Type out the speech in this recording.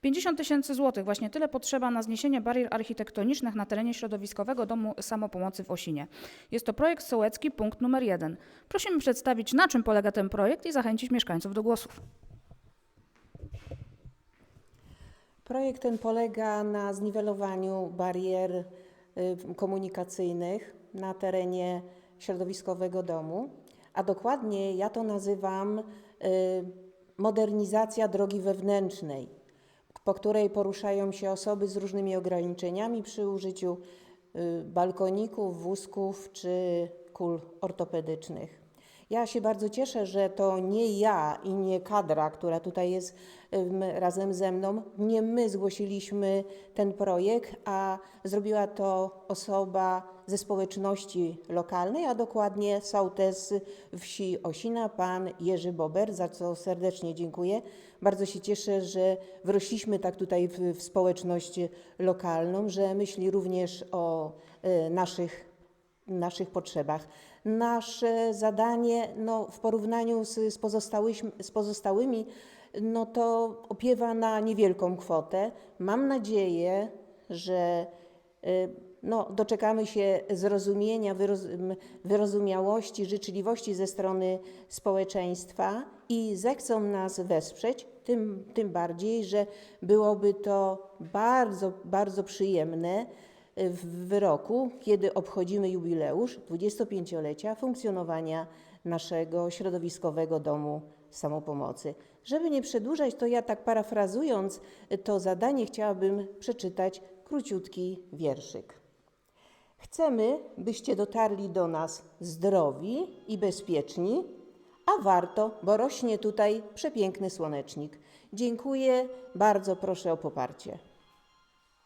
50 tysięcy złotych, właśnie tyle potrzeba na zniesienie barier architektonicznych na terenie środowiskowego domu samopomocy w Osinie. Jest to projekt sołecki, punkt numer jeden. Prosimy przedstawić, na czym polega ten projekt i zachęcić mieszkańców do głosów. Projekt ten polega na zniwelowaniu barier y, komunikacyjnych na terenie środowiskowego domu, a dokładnie ja to nazywam y, modernizacja drogi wewnętrznej, po której poruszają się osoby z różnymi ograniczeniami przy użyciu y, balkoników, wózków czy kul ortopedycznych. Ja się bardzo cieszę, że to nie ja i nie kadra, która tutaj jest razem ze mną, nie my zgłosiliśmy ten projekt, a zrobiła to osoba ze społeczności lokalnej, a dokładnie sołtys wsi Osina, pan Jerzy Bober, za co serdecznie dziękuję. Bardzo się cieszę, że wrośliśmy tak tutaj w, w społeczność lokalną, że myśli również o y, naszych naszych potrzebach. Nasze zadanie no, w porównaniu z, z, pozostałyś- z pozostałymi no, to opiewa na niewielką kwotę. Mam nadzieję, że y, no, doczekamy się zrozumienia, wyrozumiałości, życzliwości ze strony społeczeństwa i zechcą nas wesprzeć, tym, tym bardziej, że byłoby to bardzo, bardzo przyjemne w wyroku, kiedy obchodzimy jubileusz 25-lecia funkcjonowania naszego środowiskowego domu samopomocy. Żeby nie przedłużać, to ja tak parafrazując to zadanie chciałabym przeczytać króciutki wierszyk. Chcemy, byście dotarli do nas zdrowi i bezpieczni, a warto, bo rośnie tutaj przepiękny słonecznik. Dziękuję, bardzo proszę o poparcie.